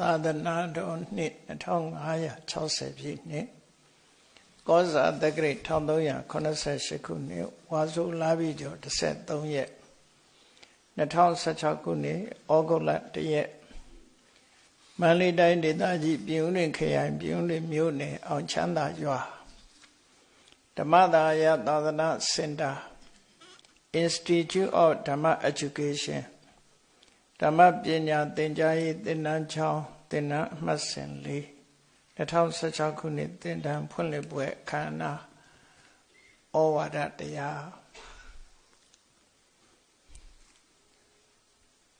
သာသနာတော်နှစ်2560ပြည့်နှစ်ကောဇာတက္ကရာ1388ခုနှစ်ဝါဆိုလပြည့်ကျော်13ရက်2016ခုနှစ်ဩဂုတ်လ1ရက်မန္တလေးတိုင်းဒေသကြီးပြည်ဦးလွင်ခရိုင်ပြည်ဦးလွင်မြို့နယ်အောင်ချမ်းသာရွာဓမ္မသာယသာသနာစင်တာ Institute of Dhamma Education ဓမ္မပညာသင်ကြားရေးသင်တန်းချောင်း သင်တန်းအမှတ်စဉ်၄2016ခုနှစ်သင်တန်းဖွင့်လှစ်ပွဲအခမ်းအနားဩဝါဒတရား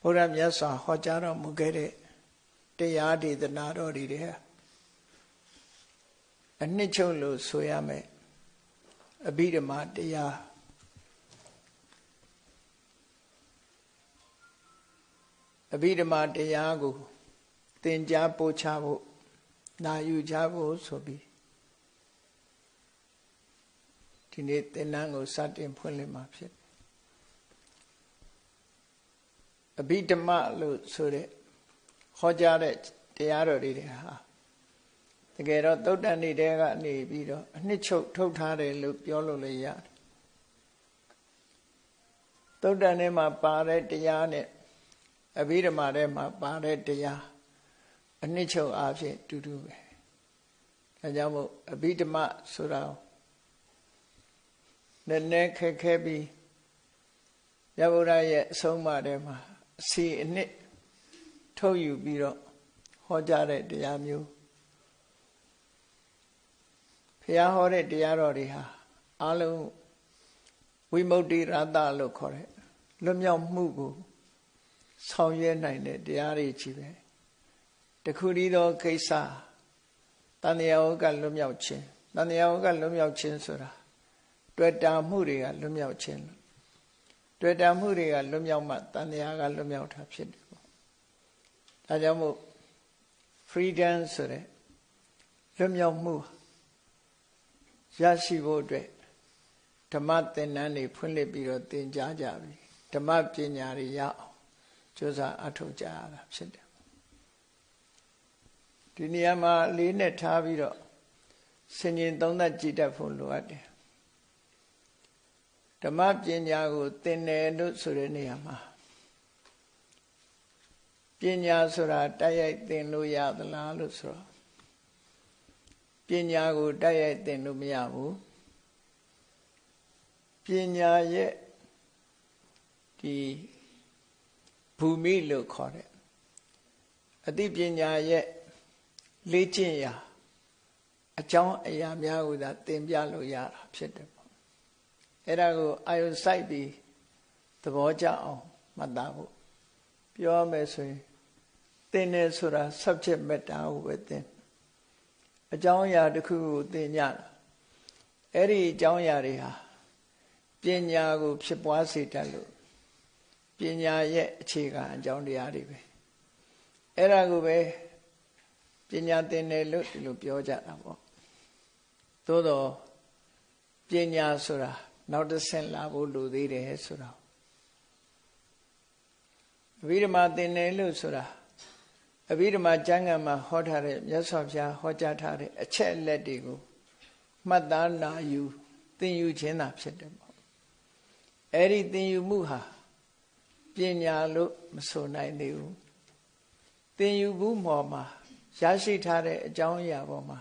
ဘုရားမြတ်စွာဟောကြားတော်မူခဲ့တဲ့တရားဒေသနာတော်တွေအနှစ်ချုပ်လို့ဆိုရမယ်အဘိဓမ္မာတရားအဘိဓမ္မာတရားကို သင်ကြားပို့ချဖို့နာယူကြဖို့ဆိုပြီးဒီနေ့သင်္นานကိုစတင်ဖွင့်လှစ်မှာဖြစ်အဘိဓမ္မာလို့ဆိုတဲ့ဟောကြားတဲ့တရားတော်တွေဟာတကယ်တော့သုတ်တန်နေတဲကနေပြီးတော့အနှစ်ချုပ်ထုတ်ထားတယ်လို့ပြောလို့လည်းရတယ်သုတ်တန်ထဲမှာပါတဲ့တရားနဲ့အဘိဓမ္မာထဲမှာပါတဲ့တရား အနှစ်ချုပ်အားဖြင့်တူတူပဲဒါကြောင့်မို့အဘိဓမ္မာဆိုတာနည်းနည်းခက်ခဲပြီးရဗုဒ္ဓရဲ့အဆုံးအမထဲမှာအစီအနှစ်ထုတ်ယူပြီးတော့ဟောကြားတဲ့တရားမျိုးဖះဟောတဲ့တရားတော်တွေဟာအလုံးဝိမု ക്തി ရတ္တလို့ခေါ်တဲ့လွတ်မြောက်မှုကိုဆောင်ရွက်နိုင်တဲ့တရားတွေကြီးပဲ တခုတည်းသောကိစ္စတဏှာဝကလွတ်မြောက်ခြင်းတဏှာဝကလွတ်မြောက်ခြင်းဆိုတာတွေ့တာမှုတွေကလွတ်မြောက်ခြင်းတွေ့တာမှုတွေကလွတ်မြောက်မှတဏှာကလွတ်မြောက်တာဖြစ်တယ်ပေါ့ဒါကြောင့်မို့ freedom ဆိုတဲ့လွတ်မြောက်မှုရရှိဖို့အတွက်ဓမ္မသင်တန်းတွေဖွင့်လှစ်ပြီးတော့သင်ကြားကြပြီဓမ္မပညာတွေရအောင်ကြိုးစားအထောက်ကြရတာဖြစ်တယ် ဒီနေရာမှာလေးနဲ့ထားပြီးတော့ဆင်ញင်သုံးသပ်ကြည့်တတ်ဖို့လိုအပ်တယ်ဓမ္မပညာကိုသင်တယ်လို့ဆိုတဲ့နေရာမှာပညာဆိုတာတိုက်ရိုက်သင်လို့ရသလားလို့ဆိုတော့ပညာကိုတိုက်ရိုက်သင်လို့မရဘူးပညာရဲ့ဒီဘူမိလို့ခေါ်တဲ့အသိပညာရဲ့ လေ့ကျင့်ရာအကြောင်းအရာများကိုသာသင်ပြလို့ရတာဖြစ်တယ်ပေါ့အဲ့ဒါကိုအာယုစိုက်ပြီးသဘောကျအောင်မှတ်သားဖို့ပြောမယ်ဆိုရင်သင်တယ်ဆိုတာ subject matter ကိုပဲသင်အကြောင်းအရာတစ်ခုကိုသင်ကြတာအဲ့ဒီအကြောင်းအရာတွေဟာပညာကို ဖြစ်ပွားစေတတ်လို့ပညာရဲ့အခြေခံအကြောင်းတရားတွေပဲအဲ့ဒါကိုပဲ ပညာသင်တယ်လို့ဒီလိုပြောကြတာပေါ့သို့တော့ပညာဆိုတာနောက်တစ်ဆင့်လာဖို့လိုသေးတယ်ဆိုတာအဘိဓမ္မာသင်တယ်လို့ဆိုတာအဘိဓမ္မာကျမ်းဂန်မှာဟောထားတဲ့မြတ်စွာဘုရားဟောကြားထားတဲ့အချက်အလက်တွေကိုမှတ်သားနာယူသင်ယူခြင်းသာဖြစ်တယ်ပေါ့အဲ့ဒီသင်ယူမှုဟာပညာလို့မဆိုနိုင်သေးဘူးသင်ယူမှုမော်မှာ ရရှိထားတဲ့အကြောင်းအရာပေါ်မှာ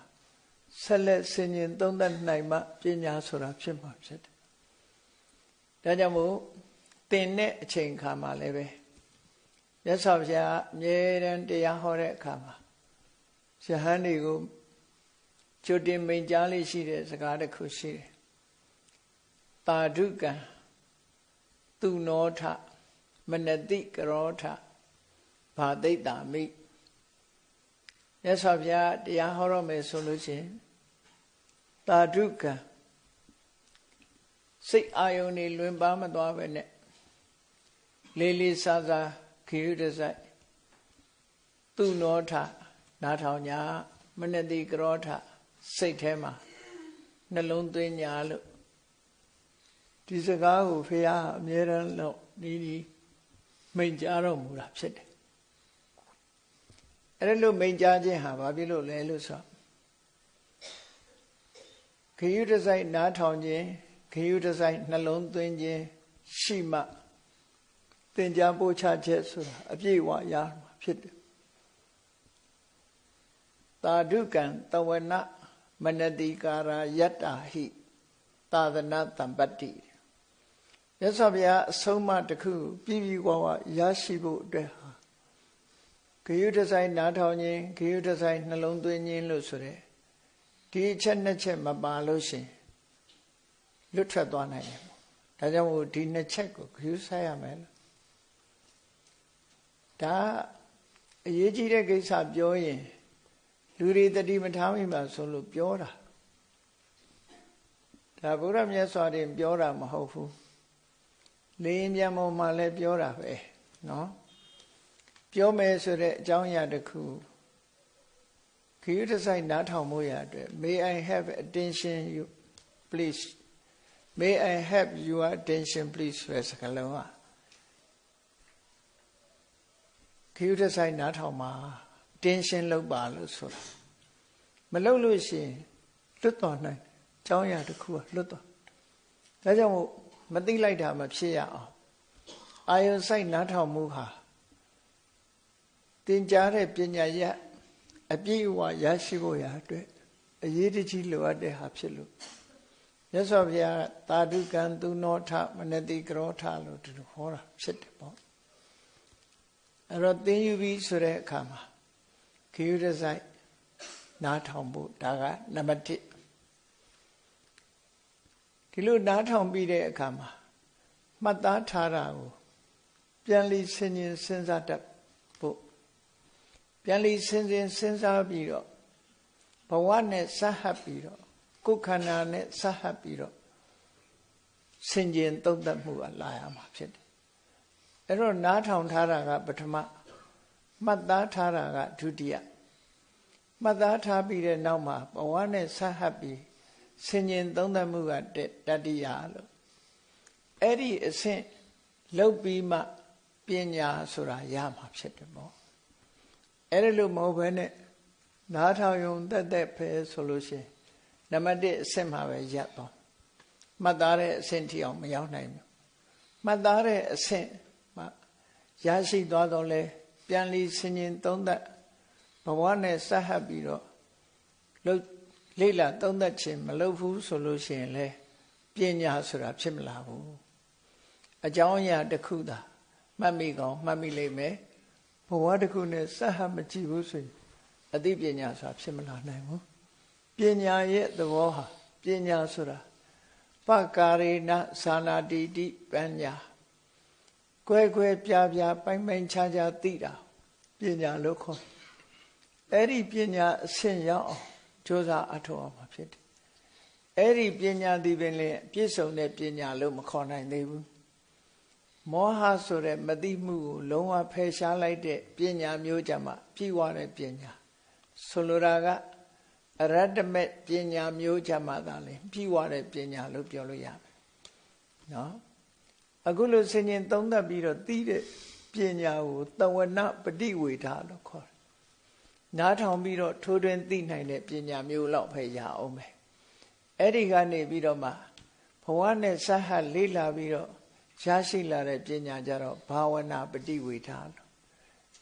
ဆက်လက်ဆင်ခြင်သုံးသပ်နိုင်မှပညာဆိုတာဖြစ်မှာဖြစ်တယ်။ဒါကြောင့်မို့သင်တဲ့အချိန်ခါမှာလည်းပဲမြတ်စွာဘုရားအမြဲတမ်းတရားဟောတဲ့အခါမှာယဟန်တွေကိုကြိုတင်မိန်ကြားလေးရှိတဲ့စကားတစ်ခုရှိတယ်။တာဓုကံသူနောထမနတိကရောထဘာသိတ္တာမိ မြတ်စွာဘုရားတရားဟောရမယ်ဆိုလို့ရှိရင်တာဓုကံစိတ်အာယုန်နေလွင်ပါမသွားပဲနဲ့လေးလေးစားစားခီးရစိုက်သူနောထနားထောင်ညာမနတိကရောထစိတ်ထဲမှာနှလုံးသွင်းညာလို့ဒီစကားကိုဖေဟာအမြဲတမ်းလို့ဒီဒီမိန်ကြားတော်မူတာဖြစ်တယ် အဲ့ဒါလို့မိန်ကြားခြင်းဟာဘာဖြစ်လို့လဲလို့ဆိုခရုတစိုက်နားထောင်ခြင်းခရုတစိုက်နှလုံးသွင်းခြင်းရှိမှသင်ကြားပို့ချချက်ဆိုတာအပြည့်အဝရမှာဖြစ်တယ်သာဓုကံတဝနမနတိကာရာယတ္တာဟိသာသနာတံပတ္တိမြတ်စွာဘုရားအဆုံးအမတစ်ခု ပြည့်ပြည့်ဝဝရရှိဖို့အတွက်ဟာ ဂယုတဆိုင်နားထောင်ခြင်းဂယုတဆိုင်နှလုံးသွင်းခြင်းလို့ဆိုတဲ့ဒီအချက်နှစ်ချက်မပါလို့ရှင်လွတ်ထွက်သွားနိုင်တယ်ဒါကြောင့်မို့ဒီနှစ်ချက်ကိုဂယုဆိုင်ရမယ်လို့ဒါအရေးကြီးတဲ့ကိစ္စပြောရင်လူတွေတတိမထားမိမှဆိုလို့ပြောတာဒါဘုရားမြတ်စွာဘုရားပြောတာမဟုတ်ဘူးလေရင်ပြန်ပေါ်မှာလည်းပြောတာပဲเนาะ ပြောမယ်ဆိုတဲ့အကြောင်းအရာတစ်ခုခရစ်ဆိုင်နားထောင်မှုရအတွက် may i have attention you please may i have your attention please ဆိုတဲ့စကားလုံးကခရစ်ဆိုင်နားထောင်မှာ tension လောက်ပါလို့ဆိုတာမလောက်လို့ရှိရင်လွတ်တော်နိုင်အကြောင်းအရာတစ်ခုကလွတ်တော်ဒါကြောင့်မို့မသိလိုက်တာမဖြစ်ရအောင်အာယုစိုက်နားထောင်မှုဟာ တင်ကြားတဲ့ပညာရအပြည့်အဝရရှိဖို့ရာအတွက်အရေးတကြီးလိုအပ်တဲ့ဟာဖြစ်လို့မြတ်စွာဘုရားတာဓုကံသူနောထမနတိကရောထလို့ဒီလိုဟောတာဖြစ်တယ်ပေါ့အဲ့တော့သင်ယူပြီးဆိုတဲ့အခါမှာခေယရဆိုင်နားထောင်ဖို့ဒါကနံပါတ်1ဒီလိုနားထောင်ပြီးတဲ့အခါမှာမှတ်သားထားတာကိုပြန်လီဆင်ញင်စဉ်းစားတတ်ဖို့ ပြန်လီဆင်ခြင်စဉ်းစားပြီးတော့ဘဝနဲ့ဆက်ဟပ်ပြီးတော့ကိုယ်ခန္ဓာနဲ့ဆက်ဟပ်ပြီးတော့ဆင်ခြင်သုံးသပ်မှုကလာရမှာဖြစ်တယ်အဲ့တော့နားထောင်ထားတာကပထမမှတ်သားထားတာကဒုတိယမှတ်သားထားပြီးတဲ့နောက်မှာဘဝနဲ့ဆက်ဟပ်ပြီးဆင်ញင်သုံးသပ်မှုကတတိယလို့အဲ့ဒီအဆင့်လောက်ပြီးမှပညာဆိုတာရမှာဖြစ်တယ်ပေါ့ အဲ့ဒါလို့မဟုတ်ဘဲနဲ့နားထောင်ယုံတက်တက်ပဲဆိုလို့ရှိရင်နံပါတ်1အဆင့်မှာပဲရပ်သွားမှတ်သားတဲ့အဆင့်ထိအောင်မရောက်နိုင်ဘူးမှတ်သားတဲ့အဆင့်မှာရရှိသွားတော့လဲပြန်လီဆင်ញင်သုံးသက်ဘဝနဲ့ဆက်ဟပ်ပြီးတော့လှုပ်လိလာသုံးသက်ခြင်းမလုပ်ဘူးဆိုလို့ရှိရင်လဲပညာဆိုတာဖြစ်မလာဘူးအကြောင်းအရာတစ်ခုသာမှတ်မိကောင်းမှတ်မိလိမ့်မယ် ဘဝတစ်ခုနဲ့ဆက်ဟပ်မကြည့်ဘူးဆိုရင်အသိပညာဆိုတာဖြစ်မလာနိုင်ဘူးပညာရဲ့သဘောဟာပညာဆိုတာပကာရေနသာနာတိတိပညာကွဲကွဲပြားပြားပိုင်ပိုင်ခြားခြားသိတာပညာလို့ခေါ်အဲ့ဒီပညာအဆင့်ရောက်အောင်ကြိုးစားအထောက်အမှာဖြစ်တယ်အဲ့ဒီပညာဒီပင်လေပြည့်စုံတဲ့ပညာလို့မခေါ်နိုင်သေးဘူး မောဟဆိုတဲ့မသိမှုကိုလုံးဝဖယ်ရှားလိုက်တဲ့ပညာမျိုးကြမှာပြည့်ဝတဲ့ပညာဆိုလိုတာကအရတ္တမေပညာမျိုးကြမှာသာလေပြည့်ဝတဲ့ပညာလို့ပြောလို့ရမယ်နော်အခုလိုဆင်ញင်သုံးသပ်ပြီးတော့သိတဲ့ပညာကိုတဝနပฏิဝေဒလို့ခေါ်တယ်နားထောင်ပြီးတော့ထိုးထွင်းသိနိုင်တဲ့ပညာမျိုးလောက်ပဲရအောင်ပဲအဲ့ဒီကနေပြီးတော့မှဘဝနဲ့ဆဟလေးလာပြီးတော့ ရရှိလာတဲ့ပညာကြတော့ဘာဝနာပฏิဝေဒလို့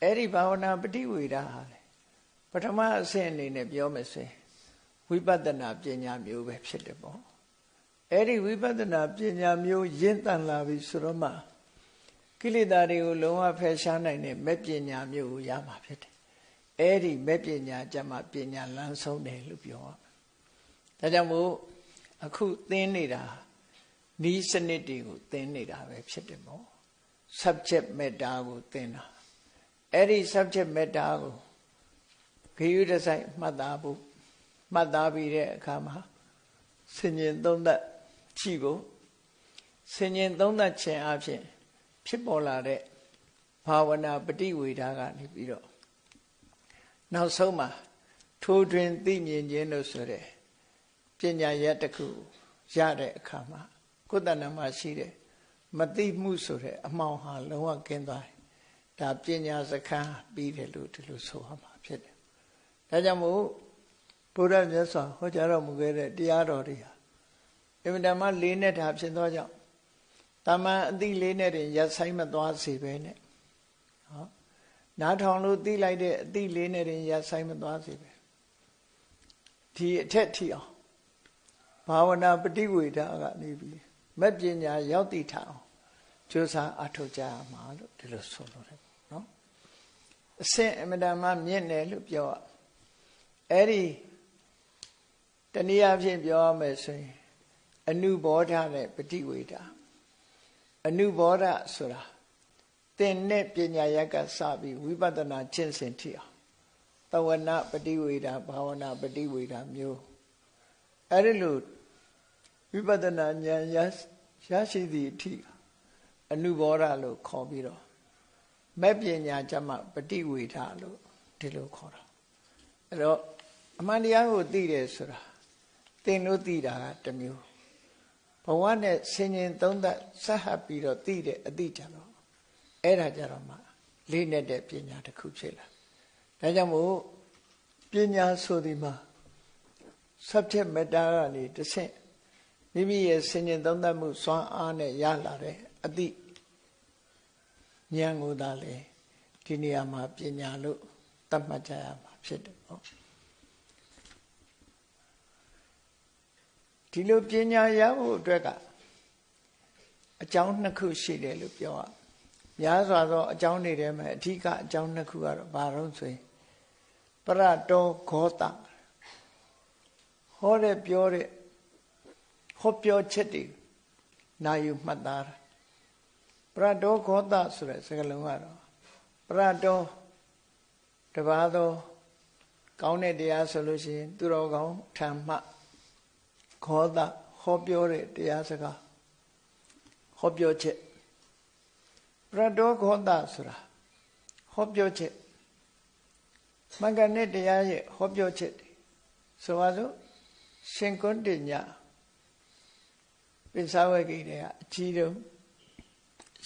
အဲ့ဒီဘာဝနာပฏิဝေဒဟာလေပထမအဆင့်အနေနဲ့ပြောမယ်ဆိုရင်ဝိပဿနာပညာမျိုးပဲဖြစ်တယ်ပေါ့အဲ့ဒီဝိပဿနာပညာမျိုးရင့်တန်လာပြီဆိုတော့မှကိလေသာတွေကိုလုံးဝဖယ်ရှားနိုင်တဲ့မဲ့ပညာမျိုးကိုရမှာဖြစ်တယ်အဲ့ဒီမဲ့ပညာကြမှာပညာလမ်းဆုံးတယ်လို့ပြောရမယ်ဒါကြောင့်မို့အခုသင်နေတာ နီးစနစ်တွေကိုသင်နေတာပဲဖြစ်တယ်ပေါ့ subject matter ကိုသင်တာအဲ့ဒီ subject matter ကိုဂရုတစိုက်မှတ်သားဖို့မှတ်သားပြီးတဲ့အခါမှာဆင်ញင်သုံးသက်ကြည့်ဖို့ဆင်ញင်သုံးသက်ခြင်းအဖြစ်ဖြစ်ပေါ်လာတဲ့ဘာဝနာပฏิဝေဒကနေပြီးတော့နောက်ဆုံးမှာထိုးတွင်သိမြင်ခြင်းလို့ဆိုတဲ့ပညာရက်တစ်ခုရတဲ့အခါမှာ ကိုယ်တဏ္ဍမှာရှိတဲ့မသိမှုဆိုတဲ့အမှောင်ဟာလုံးဝကင်းသွားတယ်ဒါပညာစခန်းပြီးတယ်လို့ဒီလိုဆိုရမှာဖြစ်တယ်ဒါကြောင့်မို့ဘုရားမြတ်စွာဟောကြားတော်မူခဲ့တဲ့တရားတော်တွေဟာအမြဲတမ်းလေးနဲ့တာဖြစ်သောကြောင့်တာမန်အသိလေးနဲ့တင်ရက်ဆိုင်မသွားစေပဲနဲ့ဟောနားထောင်လို့သိလိုက်တဲ့အသိလေးနဲ့တင်ရက်ဆိုင်မသွားစေပဲဒီအထက်ထီအောင်ဘာဝနာပฏิဝေဒကနေပြီး မဲ့ပညာရောက်တည်ထအောင်ကြိုးစားအထောက်ကြရမှာလို့ဒီလိုဆိုလို့တယ်နော်အစင်အမတန်မှမြင့်တယ်လို့ပြောရအဲ့ဒီတနည်းအားဖြင့်ပြောရမယ်ဆိုရင်အနုဘောဓနဲ့ပဋိဝေဒအနုဘောဓဆိုတာသင်နဲ့ပညာရက်ကစပြီးဝိပဿနာကျင့်စဉ်ထိအောင်တဝနာပဋိဝေဒဘာဝနာပဋိဝေဒမျိုးအဲ့ဒီလို ပဿနာဉာဏ်ရရရှိသည့်အထိအနုဘောဓလို့ခေါ်ပြီးတော့မဲ့ပညာကျမှပฏิဝေဒလို့ဒီလိုခေါ်တာအဲ့တော့အမှန်တရားကိုသိတယ်ဆိုတာသင်လို့သိတာကတစ်မျိုးဘဝနဲ့ဆင်ញင်သုံးသက်ဆက်ဟပ်ပြီးတော့သိတဲ့အသိကြတော့အဲ့ဒါကြတော့မှလေးနဲ့တဲ့ပညာတစ်ခုဖြစ်လာဒါကြောင့်မို့ပညာဆိုဒီမှာ subject matter ကနေတဆင့် မိမိရဲ့ဆင်ញင်သုံးသပ်မှုစွမ်းအားနဲ့ရလာတဲ့အသည့်ဉာဏ်ကိုသာလေဒီနေရာမှာပညာလို့သတ်မှတ်ကြရမှာဖြစ်တယ်ပေါ့ဒီလိုပညာရဖို့အတွက်ကအကြောင်းနှစ်ခုရှိတယ်လို့ပြောရများစွာသောအကြောင်းတွေထဲမှာအဓိကအကြောင်းနှစ်ခုကတော့ဘာလို့ဆိုရင်ပရတောခောတဟောတဲ့ပြောတဲ့ ဟောပြောချက်တွေနာယူမှတ်သားပရတောခောတဆိုတဲ့စကားလုံးကတော့ပရတောတပါးသောကောင်းတဲ့တရားဆိုလို့ရှိရင်သူတော်ကောင်းထံမှခောတဟောပြောတဲ့တရားစကားဟောပြောချက်ပရတောခောတဆိုတာဟောပြောချက်မင်္ဂနဲ့တရားရဲ့ဟောပြောချက်ဆိုပါစို့ရှင်ကွန်းတင်ည ပိဿဝဂိတွေကအကြီးဆုံး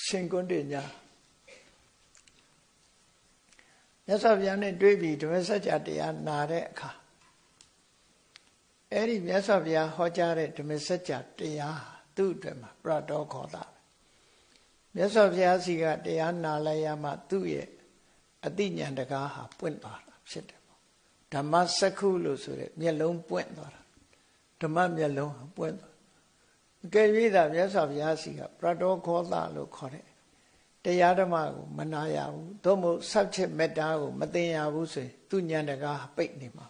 ရှင်ကွန်းတင်ညမြတ်စွာဘုရားနဲ့တွေ့ပြီးဓမ္မစကြာတရားနာတဲ့အခါအဲ့ဒီမြတ်စွာဘုရားဟောကြားတဲ့ဓမ္မစကြာတရားသူ့အတွက်မှာပရတော်ခေါ်တာမြတ်စွာဘုရားစီကတရားနာလိုက်ရမှသူ့ရဲ့အတိညာဏ်တကားဟာပွင့်သွားတာဖြစ်တယ်ပေါ့ဓမ္မစက္ခုလို့ဆိုတဲ့မျက်လုံးပွင့်သွားတာဓမ္မမျက်လုံးဟာပွင့်သွား အကယ်၍သာမြတ်စွာဘုရားစီကပရတော်ခေါ်တာလို့ခေါ်တဲ့တရားဓမ္မကိုမနာရဘူးသို့မဟုတ်ဆောက်ချက်မေတ္တာကိုမသိရဘူးဆိုရင်သူဉာဏ်တကားပိတ်နေမှာ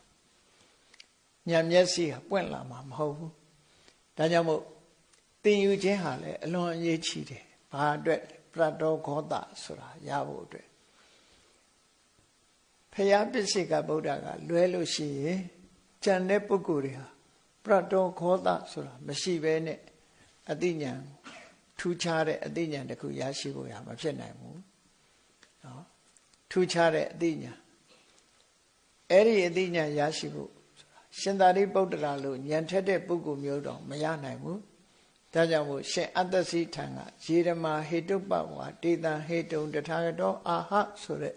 ဉာဏ်မျက်စိကပွင့်လာမှာမဟုတ်ဘူးဒါကြောင့်မို့သင်ယူခြင်းဟာလည်းအလွန်အရေးကြီးတယ်ဘာအတွက်ပရတောဂောတဆိုတာရဖို့အတွက်ဖယားပစ္စေကဗုဒ္ဓကလွဲလို့ရှိရင်ကြံတဲ့ပုဂ္ဂိုလ်တွေဟာပရတောဂောတဆိုတာမရှိဘဲနဲ့ အတိညာထူးခြားတဲ့အသိဉာဏ်တစ်ခုရရှိဖို့ရမဖြစ်နိုင်ဘူးနော်ထူးခြားတဲ့အသိဉာဏ်အဲ့ဒီအသိဉာဏ်ရရှိဖို့ရှင်သာရိပုတ္တရာလို့ဉာဏ်ထက်တဲ့ပုဂ္ဂိုလ်မျိုးတော့မရနိုင်ဘူးဒါကြောင့်မို့ရှင်အတ္တစီထံကယေရမဟေတုပဝါတေတံဟေတုံတထာဂတောအာဟဆိုတဲ့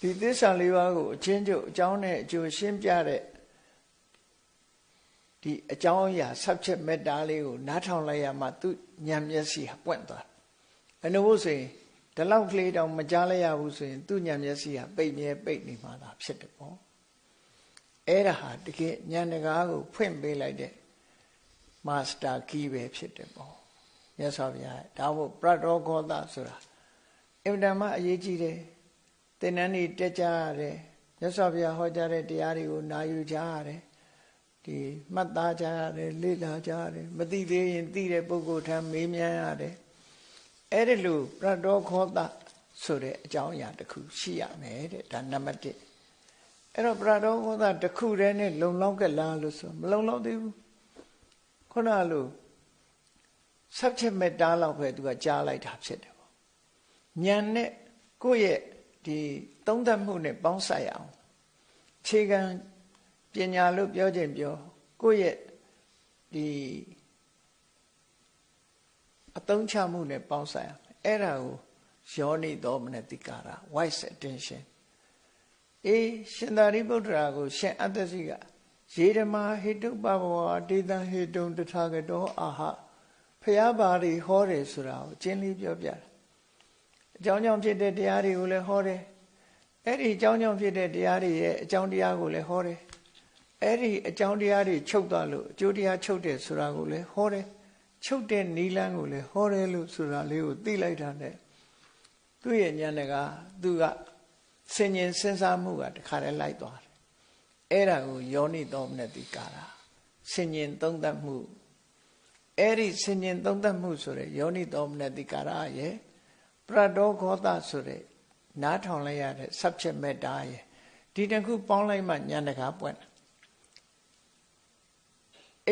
ဒီသစ္စာလေးပါးကိုအချင်းချုပ်အကြောင်းနဲ့အကျိုးရှင်းပြတဲ့ ဒီအကြောင်းအရာ subject matter လေးကိုနားထောင်လိုက်ရမှသူဉာဏ်မျက်စိဟာပွင့်သွားအနုဘုဆိုရင်ဒီလောက်ကလေးတောင်မကြားလိုက်ရဘူးဆိုရင်သူဉာဏ်မျက်စိဟာပိတ်မြဲပိတ်နေမှသာဖြစ်တယ်ပေါ့အဲ့ဒါဟာတကယ်ဉာဏ်တကားကို ဖွင့်ပေးလိုက်တဲ့မာစတာကီးပဲဖြစ်တယ်ပေါ့မြတ်စွာဘုရားဒါမို့ပရတောဂောသဆိုတာအင်တန်မှအရေးကြီးတယ်သင်္นานနေတက်ကြရတယ်မြတ်စွာဘုရားဟောကြားတဲ့တရားတွေကိုနာယူကြရတယ် ဒီမှတ်သားကြရတယ်လေ့လာကြရတယ်မသိသေးရင်သိတဲ့ပုဂ္ဂိုလ်ထံမေးမြန်းရတယ်အဲ့ဒီလိုပရတောခောသဆိုတဲ့အကြောင်းအရာတစ်ခုရှိရမယ်တဲ့ဒါနံပါတ်1အဲ့တော့ပရတောခောသတစ်ခုတည်းနဲ့လုံလောက်ကလားလို့ဆိုမလုံလောက်သေးဘူးခုနလို subject matter လောက်ပဲသူကကြားလိုက်တာဖြစ်တယ်ပေါ့ဉာဏ်နဲ့ကိုယ့်ရဲ့ဒီသုံးသပ်မှုနဲ့ပေါင်းဆိုင်အောင်ခြေခံ ပညာလို့ပြောခြင်းပြောကိုယ့်ရဲ့ဒီအသုံးချမှုနဲ့ပေါင်းဆိုင်အောင်အဲ့ဒါကိုယောနိသောမနတိကာရ wise attention အေးရှင်သာရိပုတ္တရာကို ရှင်အတ္တစီကယေဓမာဟိတုပဘဝဒေတံဟိတုံတထာဂတောအာဟဖျားပါရီဟောတယ်ဆိုတာကိုကျင်းလေးပြောပြတယ်အကြောင်းကြောင့်ဖြစ်တဲ့တရားတွေကိုလည်းဟောတယ်အဲ့ဒီအကြောင်းကြောင့်ဖြစ်တဲ့တရားတွေရဲ့အကြောင်းတရားကိုလည်းဟောတယ် အဲ့ဒီအကြောင်းတရားတွေချုပ်သွားလို့အကျိုးတရားချုပ်တယ်ဆိုတာကိုလည်းဟောတယ်ချုပ်တဲ့နီလန်းကိုလည်းဟောတယ်လို့ဆိုတာလေးကိုသိလိုက်တာနဲ့သူ့ရဲ့ဉာဏ်ကသူကစင်ញင်စဉ်းစားမှုကတခါတည်းလိုက်သွားတယ်အဲ့ဒါကိုယောနိတော်မနတိကာတာစင်ញင်သုံးသပ်မှုအဲ့ဒီစင်ញင်သုံးသပ်မှုဆိုတဲ့ယောနိတော်မနတိကာရရဲ့ပရတောခောသဆိုတဲ့နားထောင်လိုက်ရတဲ့ subject matter ရဲ့ဒီတစ်ခုပေါင်းလိုက်မှဉာဏ်တကားပွင့်တယ်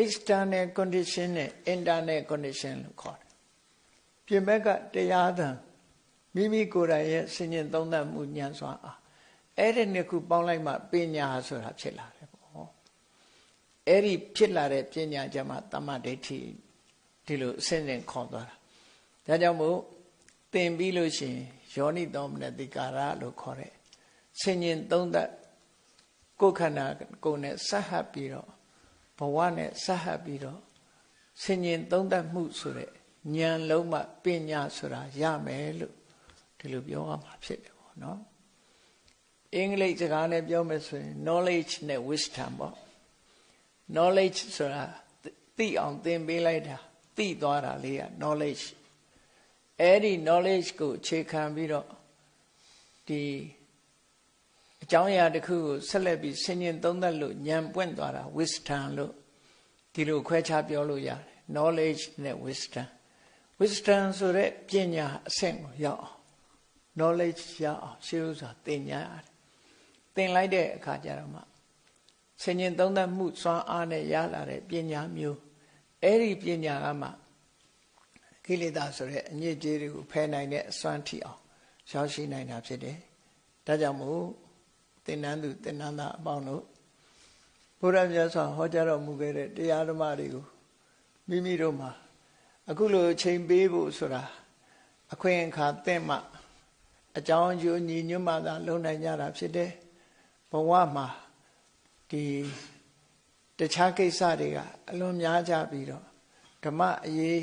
external condition နဲ့ internal condition လို့ခေါ်တယ်ပြင်ဘက်ကတရားသံမိမိကိုယ်တိုင်ရဲ့စဉ္ញင်သုံးသပ်မှုဉာဏ်စွာအားအဲ့ဒီနှစ်ခုပေါင်းလိုက်မှပညာဆိုတာဖြစ်လာတယ်ပေါ့အဲ့ဒီဖြစ်လာတဲ့ပညာကြမှာတမ္မဒိဋ္ဌိဒီလိုအစဉ်စဉ်ခေါ်သွားတာဒါကြောင့်မို့သင်ပြီးလို့ရှိရင်ယောနိသောမနတိကာရလို့ခေါ်တဲ့စဉ္ញင်သုံးသပ်ကိုယ်ခန္ဓာကိုယ်နဲ့ဆက်ဟပ်ပြီးတော့ ဘဝနဲ့ဆက်ဟပ်ပြီးတော့ဆင်ញင်သုံးသပ်မှုဆိုတဲ့ဉာဏ်လုံးမှပညာဆိုတာရမယ်လို့ဒီလိုပြောရမှာဖြစ်တယ်ပေါ့နော်အင်္ဂလိပ်စကားနဲ့ပြောမယ်ဆိုရင် knowledge နဲ့ wisdom ပေါ့ knowledge ဆိုတာသိအောင်သင်ပေးလိုက်တာသိသွားတာလေးက knowledge အဲ့ဒီ knowledge ကိုအခြေခံပြီးတော့ဒီ အကြောင်းအရာတစ်ခုကိုဆက်လက်ပြီးဆင်ញင်သုံးသပ်လို့ဉာဏ်ပွင့်သွားတာ wisdom လို့ဒီလိုခွဲခြားပြောလို့ရတယ် knowledge နဲ့ wisdom wisdom ဆိုတဲ့ပညာအဆင့်ကိုရောက်အောင် knowledge ရအောင်ရှင်းဥစွာသင်ညာရတယ်သင်လိုက်တဲ့အခါကျတော့မှဆင်ញင်သုံးသပ်မှုစွမ်းအားနဲ့ရလာတဲ့ပညာမျိုးအဲ့ဒီပညာကမှကိလေသာဆိုတဲ့အညစ်အကြေးတွေကိုဖယ်နိုင်တဲ့အစွမ်းထိအောင်ရောက်ရှိနိုင်တာဖြစ်တယ်ဒါကြောင့်မို့ သင်္นานသူသင်္นานသားအပေါင်းတို့ဘုရားမြတ်စွာဟောကြားတော်မူခဲ့တဲ့တရားဓမ္မတွေကိုမိမိတို့မှာအခုလိုချိန်ပေးဖို့ဆိုတာအခွင့်အခါသင့်မှအကြောင်းအကျိုးညီညွတ်မှသာလုံနိုင်ကြတာဖြစ်တယ်ဘဝမှာဒီတခြားကိစ္စတွေကအလွန်များကြပြီးတော့ဓမ္မအရေး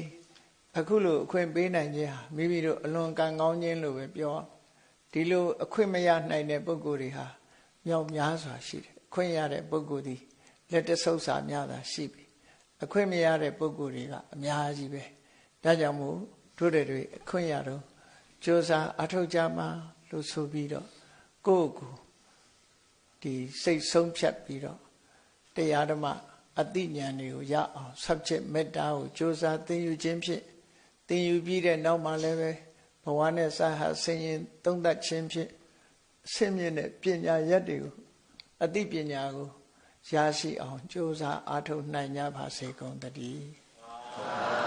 အခုလိုအခွင့်ပေးနိုင်ခြင်းဟာမိမိတို့အလွန်ကံကောင်းခြင်းလို့ပဲပြောဒီလိုအခွင့်မရနိုင်တဲ့ပုဂ္ဂိုလ်တွေဟာ မြောက်များစွာရှိတယ်အခွင့်ရတဲ့ပုဂ္ဂိုလ်ဒီလက်တဆုပ်စာများတာရှိပြီအခွင့်မရတဲ့ပုဂ္ဂိုလ်တွေကအများကြီးပဲဒါကြောင့်မို့တို့တွေအခွင့်ရတော့ကြိုးစားအထောက်ကြမှာလို့ဆိုပြီးတော့ကိုယ့်ကိုဒီစိတ်ဆုံးဖြတ်ပြီးတော့တရားဓမ္မအသိဉာဏ်တွေကိုရအောင် subject matter ကိုကြိုးစားသင်ယူခြင်းဖြင့်သင်ယူပြီးတဲ့နောက်မှာလည်းပဲဘဝနဲ့စဟဆင်ရင်သုံးသပ်ခြင်းဖြင့် ဆင့်မြင့်တဲ့ပညာရက်တွေကိုအသိပညာကိုရရှိအောင်ကြိုးစားအားထုတ်နိုင်ကြပါစေကုန်တည်း